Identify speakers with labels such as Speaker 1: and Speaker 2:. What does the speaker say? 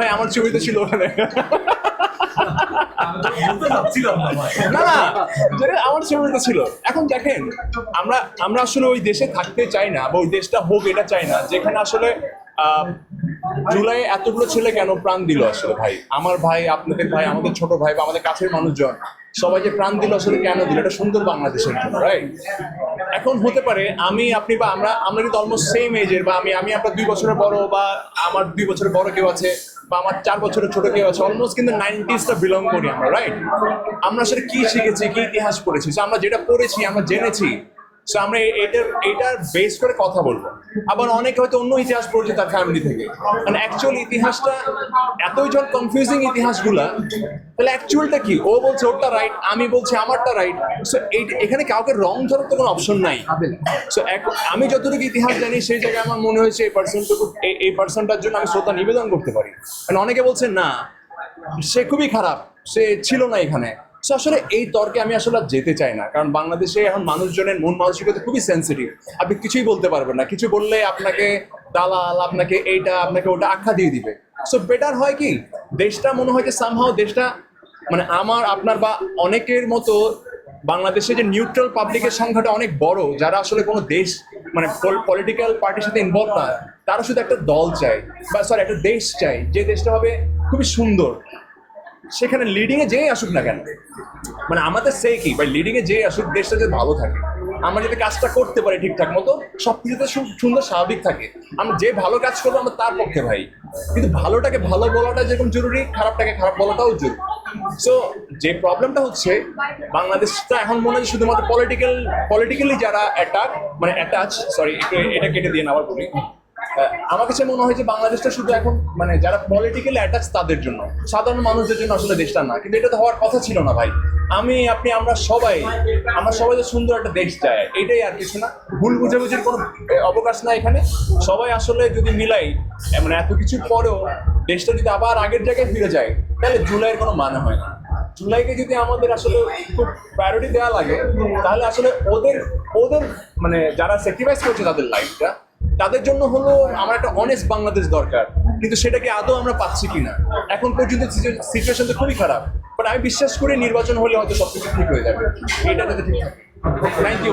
Speaker 1: ভাই আমার ছবিতে ছিল ওখানে।
Speaker 2: না
Speaker 1: না না যেটা আমার ছবিতে ছিল। এখন দেখেন আমরা আমরা আসলে ওই দেশে থাকতে চাই না বা ওই দেশটা হোক এটা চাই না। যেখানে আসলে জুলাই এতগুলো ছেলে কেন প্রাণ দিল আসলে ভাই? আমার ভাই আপনাদের ভাই আমাদের ছোট ভাই বা আমাদের কাছের মানুষজন সবাই যে প্রাণ দিল আসলে কেন দিল? এটা সুন্দর বাংলাদেশের জন্য রাইট এখন হতে পারে আমি আপনি বা আমরা আমরা কিন্তু অলমোস্ট সেম এজের বা আমি আমি আপনার দুই বছরের বড় বা আমার দুই বছরের বড় কেউ আছে বা আমার চার বছরের ছোট কেউ আছে অলমোস্ট কিন্তু নাইনটিসটা বিলং করি আমরা রাইট আমরা আসলে কি শিখেছি, কি ইতিহাস পড়েছি? আমরা যেটা পড়েছি, আমরা জেনেছি So আমরা এটার এটার বেস করে কথা বলব। আবার অনেকে হয়তো অন্য ইতিহাস পড়ছে তার ফ্যামিলি থেকে। মানে অ্যাকচুয়াল ইতিহাসটা, এতই যখন কনফিউজিং ইতিহাসগুলা, তাহলে অ্যাকচুয়ালটা কি? ও বলছে, ওরটা রাইট আমি বলছি, আমারটা রাইট সো এখানে কাউকে রং ধরার তো কোনো অপশন নাই। সো আমি যতটুকু ইতিহাস জানি, সেই জায়গায় আমার মনে হয়েছে এই পার্সনটুকু এই পার্সনটার জন্য আমি শ্রদ্ধা নিবেদন করতে পারি। মানে অনেকে বলছে, না, সে খুবই খারাপ, সে ছিল না এখানে। So, আসলে এই তর্কে আমি আসলে যেতে চাই না। কারণ বাংলাদেশে এখন মানুষজনের মন মানসিকতা খুবই সেন্সিটিভ আপনি কিছুই বলতে পারবেন না। কিছু বললে আপনাকে দালাল, আপনাকে এইটা, আপনাকে ওটা আখ্যা দিয়ে দিবে। সো বেটার হয় কি? দেশটা মনে হয় যে সামহাও দেশটা মানে আমার, আপনার বা অনেকের মতো বাংলাদেশে যে নিউট্রাল পাবলিকের সংখ্যাটা অনেক বড়, যারা আসলে কোনো দেশ মানে পলিটিক্যাল পার্টির সাথে ইনভলভ না, তারা শুধু একটা দল চায় বা সরি একটা দেশ চাই যে দেশটা হবে খুবই সুন্দর। সেখানে লিডিং এ যেই আসুক না কেন মানে আমাদের সেই কি বা লিডিং এ যেই আসুক, দেশটা যাতে ভালো থাকে। আমরা যদি কাজটা করতে পারি ঠিকঠাক মতো সব কিছুতে সুন্দর, স্বাভাবিক থাকে। আমরা যে ভালো কাজ করব, আমরা তার পক্ষে ভাই। কিন্তু ভালোটাকে ভালো বলাটা যেরকম জরুরি, খারাপটাকে খারাপ বলাটাও জরুরি। সো যে প্রবলেমটা হচ্ছে, বাংলাদেশটা এখন মনে হয় শুধুমাত্র পলিটিক্যাল পলিটিক্যালি যারা অ্যাটাক মানে অ্যাটাচ সরি এটা কেটে দিয়ে আবার বলি। আমার কাছে মনে হয় যে বাংলাদেশটা শুধু এখন মানে যারা পলিটিক্যাল অ্যাটাচ তাদের জন্য। সাধারণ মানুষদের জন্য আসলে দেশটা না, কিন্তু এটা তো হওয়ার কথা ছিল না ভাই। আমি, আপনি, আমরা সবাই আমরা সবাই যে সুন্দর একটা দেশ চাই এটাই আর কিছু না। ভুল বুঝাবুঝির কোনো অবকাশ না এখানে। সবাই আসলে যদি মিলাই মানে এত কিছু পরেও দেশটা যদি আবার আগের জায়গায় ফিরে যায়, তাহলে জুলাইয়ের কোনো মানে হয় না। জুলাইকে যদি আমাদের আসলে খুব প্রায়োরিটি দেওয়া লাগে, তাহলে আসলে ওদের ওদের মানে যারা স্যাক্রিফাইস করছে তাদের লাইফটা তাদের জন্য হলো আমার একটা অনেস্ট বাংলাদেশ দরকার। কিন্তু সেটাকে আদৌ আমরা পাচ্ছি কিনা? এখন পর্যন্ত সিচুয়েশন তো খুবই খারাপ। বাট আমি বিশ্বাস করি নির্বাচন হলে হয়তো সবকিছু ঠিক হয়ে যাবে। এটা যাতে ঠিক থাকে। Thank you